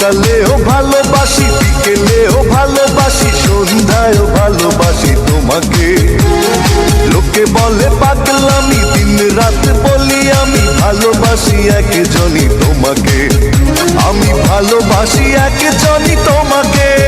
সকালেও ভালোবাসি, বিকেলেও ভালোবাসি, সন্ধ্যায়ও ভালোবাসি তোমাকে। লোকে বলে পাগলামি দিন রাত বলি আমি ভালোবাসি একজনই তোমাকে। আমি ভালোবাসি একজনই তোমাকে।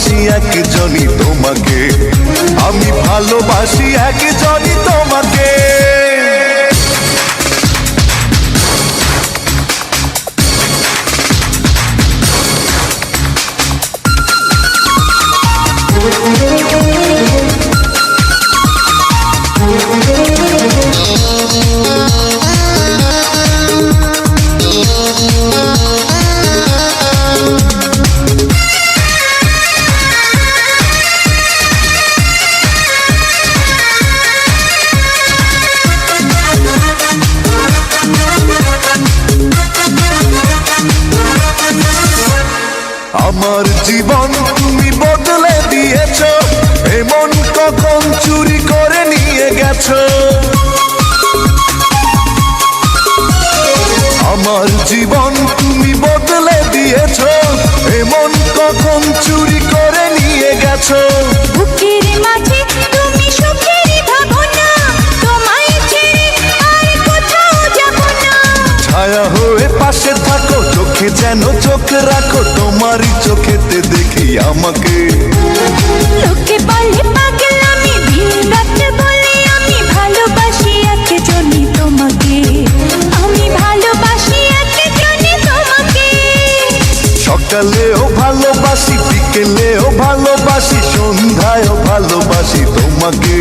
ভালোবাসি একজনই তোমাকে। আমি ভালোবাসি একজনই তোমাকে। আমার জীবন তুমি বদলে দিয়েছ। এমন কখন চুরি করে নিয়ে গেছ? আমার জীবন তুমি বদলে দিয়েছ। এমন কখন চুরি সকালেও ভালোবাসি বিকেলেও ভালোবাসি সন্ধ্যায়ও ভালোবাসি তোমাকে।